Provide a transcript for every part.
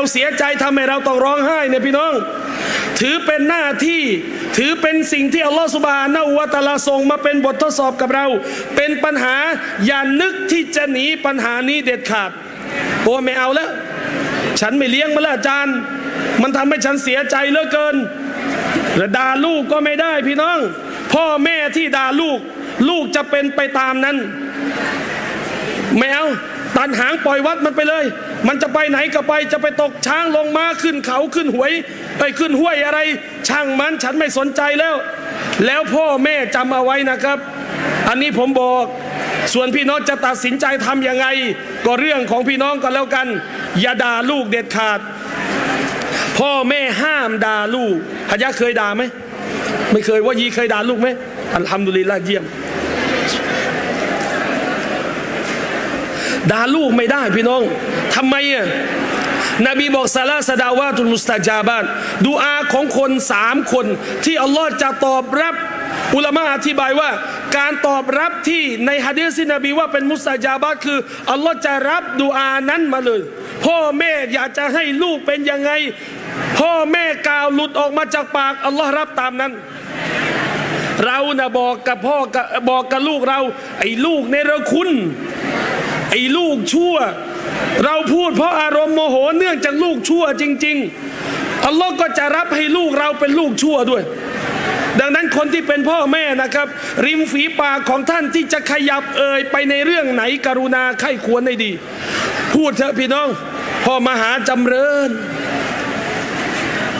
เราเสียใจทำให้เราต้องร้องไห้เนี่ยพี่น้อง ถือเป็นหน้าที่ถือเป็นสิ่งที่อัลลอฮฺสุบานะฮูวะตะอาลาส่งมาเป็นบททดสอบกับเรา เป็นปัญหาอย่านึกที่จะหนีปัญหานี้เด็ดขาดโอ้ไม่เอาแล้ว ฉันไม่เลี้ยงมาแล้วอาจารย์ มันทำให้ฉันเสียใจเหลือเกินและด่าลูกก็ไม่ได้พี่น้อง พ่อแม่ที่ด่าลูก ลูกจะเป็นไปตามนั้นไม่เอาตันหางปล่อยวัดมันไปเลย มันจะไปไหนก็ไปจะไปตกช้างลงมาขึ้นเขาขึ้นหวยไปขึ้นห้วยอะไร ช่างมันฉันไม่สนใจแล้ว แล้วพ่อแม่จำเอาไว้นะครับ อันนี้ผมบอกส่วนพี่น้องจะตัดสินใจทำยังไง ก็เรื่องของพี่น้องก็แล้วกัน อย่าด่าลูกเด็ดขาด พ่อแม่ห้ามด่าลูกฮะยะเคยด่าไหมไม่เคยว่ายีเคยด่าลูกไหมอัลฮัมดุลิลละเยี่ยมด่าลูกไม่ได้พี่น้องำไมอะนบีบอกซาลาสดาวาตุลมุสตาจาบานดูอาของคนสามคน ที่อัลลอฮ์จะตอบรับ อุลามะอธิบายว่า การตอบรับที่ในฮะดีษที่นบีว่าเป็นมุสตาจาบาตคืออัลลอฮ์จะรับดูอานั้นมาเลย พ่อแม่อยากจะให้ลูกเป็นยังไง พ่อแม่กล่าวหลุดออกมาจากปากอัลลอฮ์รับตามนั้นเรานะบอกกับพ่อบบอกกับลูกเรา ไอ้ลูกเนรคุณ ไอ้ลูกชั่ว เราพูดเพราะอารมณ์โมโหเนื่องจากลูกชั่วจริง ๆ อัลลอฮ์ก็จะรับให้ลูกเราเป็นลูกชั่วด้วย ดังนั้นคนที่เป็นพ่อแม่นะครับ ริมฝีปากของท่านที่จะขยับเอ่ยไปในเรื่องไหนกรุณาไข้ควรให้ดี พูดเถอะพี่น้อง พ่อมหาจำเริญ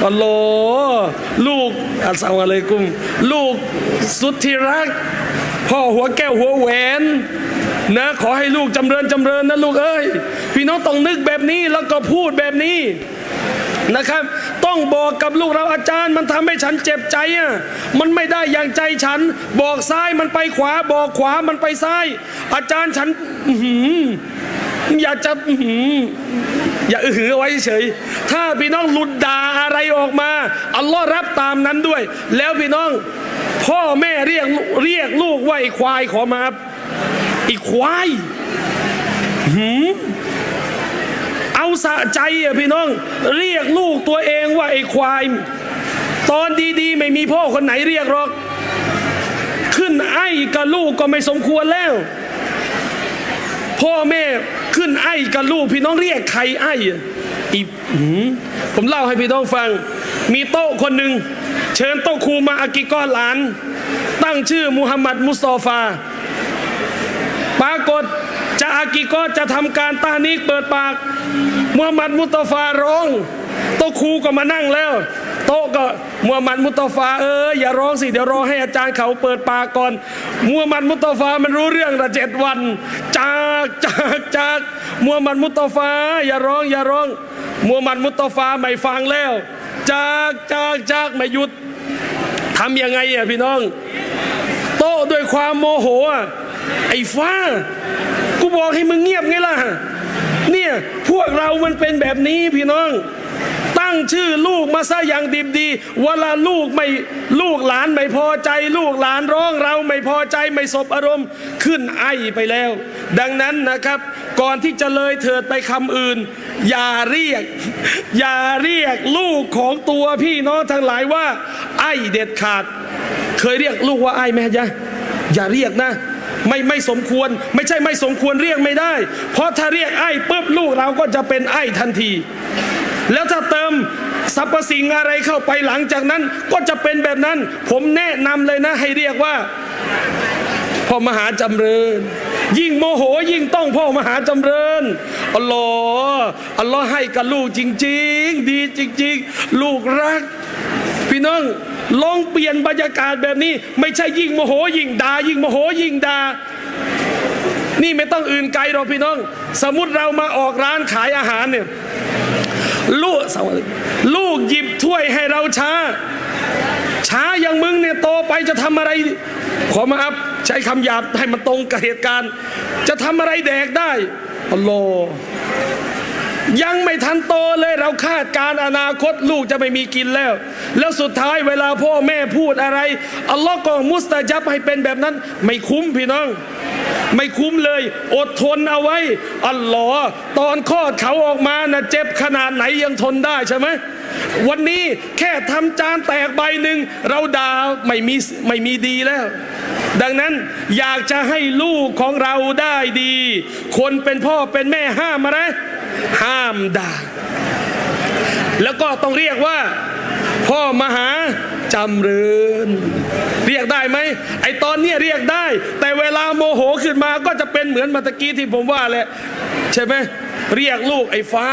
อัลลอฮ์ลูกอัสสลามุอะลัยกุม ลูกสุดที่รัก พ่อหัวแก้วหัวแหวน นะขอให้ลูกจำเริญจำเริญนะลูกเอ้ยพี่น้องต้องนึกแบบนี้แล้วก็พูดแบบนี้นะครับ ต้องบอกกับลูกเราอาจารย์ มันทำให้ฉันเจ็บใจอะมันไม่ได้อย่างใจฉัน บอกซ้ายมันไปขวา บอกขวามันไปซ้าย อาจารย์ฉันอื้อหืออยากจะอื้อหืออย่าอือหือไว้เฉยถ้าพี่น้องหลุดด่าอะไรออกมาอัลลอฮ์รับตามนั้นด้วย แล้วพี่น้อง พ่อแม่เรียกเรียกลูกว่าไอ้ควายขอมา อ้ควายหืมเอาสะใจอะพี่น้อง เรียกลูกตัวเองว่าไอ้ควาย ตอนดีๆ ไม่มีพ่อคนไหนเรียกหรอก ขึ้นไอ้กับลูกก็ไม่สมควรแล้ว พ่อแม่ขึ้นไอ้กับลูกพี่น้องเรียกใครไอ้อีหืมผมเล่าให้พี่น้องฟัง มีโต๊ะคนหนึ่ง เชิญโต๊ะครูมาอากิกอหลาน ตั้งชื่อมุฮัมหมัดมุสตอฟา ปรากฏจะอากิกอจะทำการตานีกเปิดปากมุฮัมมัดมุตฟาร้องโตครูก็มานั่งแล้วโต๊ะก็มุฮัมมัดมุตฟาเอออย่าร้องสิเดี๋ยวรอให้อาจารย์เขาเปิดปากก่อนมุฮัมมัดมุตฟามันรู้เรื่องละเจ็ดวัน จากจากจากมุฮัมมัดมุตฟาอย่าร้องอย่าร้องมุฮัมมัดมุตฟาไม่ฟังแล้ว จากจากจากไม่หยุดทำยังไงอะพี่น้อง โต้ด้วยความโมโหอะ ไอ้ฟ้า กูบอกให้มึงเงียบไงล่ะ เนี่ยพวกเรามันเป็นแบบนี้พี่น้อง ตั้งชื่อลูกมาซะอย่างดิบดีเวลาลูกไม่ลูกหลานไม่พอใจ ลูกหลานร้องเราไม่พอใจไม่สบอารมณ์ขึ้นไอไปแล้ว ดังนั้นนะครับ ก่อนที่จะเลยเถิดไปคำอื่น อย่าเรียก อย่าเรียกลูกของตัวพี่น้องทั้งหลายว่า ไอเด็ดขาด เคยเรียกลูกว่าไอไหมฮะยะอย่าเรียกนะ ไม่ไม่สมควร ไม่ใช่ไม่สมควรเรียกไม่ได้ เพราะถ้าเรียกไอ้ปุ๊บลูกเราก็จะเป็นไอ้ทันที แล้วถ้าเติมสรรพสิ่งอะไรเข้าไปหลังจากนั้นก็จะเป็นแบบนั้น ผมแนะนำเลยนะ ให้เรียกว่าพ่อมหาจำเริญ ยิ่งโมโหยิ่งต้องพ่อมหาจำเริญอัลลอฮ์อัลลอฮ์ให้กับลูกจริง ๆ ดีจริง ๆ ลูกรัก พี่น้องลองเปลี่ยนบรรยากาศแบบนี้ ไม่ใช่ยิ่งโมโหยิ่งด่ายิ่งโมโหยิ่งด่านี่ไม่ต้องอื่นไกลหรอกพี่น้อง สมมติเรามาออกร้านขายอาหารเนี่ยลูกลูกหยิบถ้วยให้เราช้า ช้าอย่างมึงเนี่ยโตไปจะทำอะไร ขอมาอัพใช้คำหยาบให้มันตรงกับเหตุการณ์ จะทำอะไรแดกได้อัลลอฮ์ ยังไม่ทันโตเลยเราคาดการณ์อนาคตลูกจะไม่มีกินแล้ว แล้วสุดท้ายเวลาพ่อแม่พูดอะไร อัลลอฮ์ก็มุสตาจับให้เป็นแบบนั้น ไม่คุ้มพี่น้อง ไม่คุ้มเลย อดทนเอาไว้ อัลลอฮ์ตอนคลอดเขาออกมานะเจ็บขนาดไหนยังทนได้ใช่ไหมวันนี้แค่ทำจานแตกใบหนึ่งเราด่าไม่มีไม่มีดีแล้ว ดังนั้นอยากจะให้ลูกของเราได้ดี คนเป็นพ่อเป็นแม่ห้ามอะไร ห้ามด่า แล้วก็ต้องเรียกว่า พ่อมหาจำเริญ เรียกได้ไหมไอตอนเนี้ยเรียกได้ แต่เวลาโมโหขึ้นมาก็จะเป็นเหมือนมาตะกี้ที่ผมว่าแหละใช่ไหมเรียกลูกไอ้ฟ้า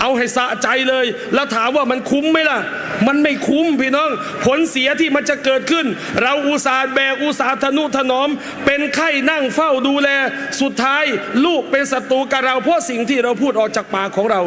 เอาให้สะใจเลย แล้วถามว่ามันคุ้มไหมล่ะ มันไม่คุ้มพี่น้อง ผลเสียที่มันจะเกิดขึ้น เราอุตส่าห์แบกอุตส่าห์ทนุถนอม เป็นไข้นั่งเฝ้าดูแล สุดท้ายลูกเป็นศัตรูกับเราเพราะสิ่งที่เราพูดออกจากปากของเรา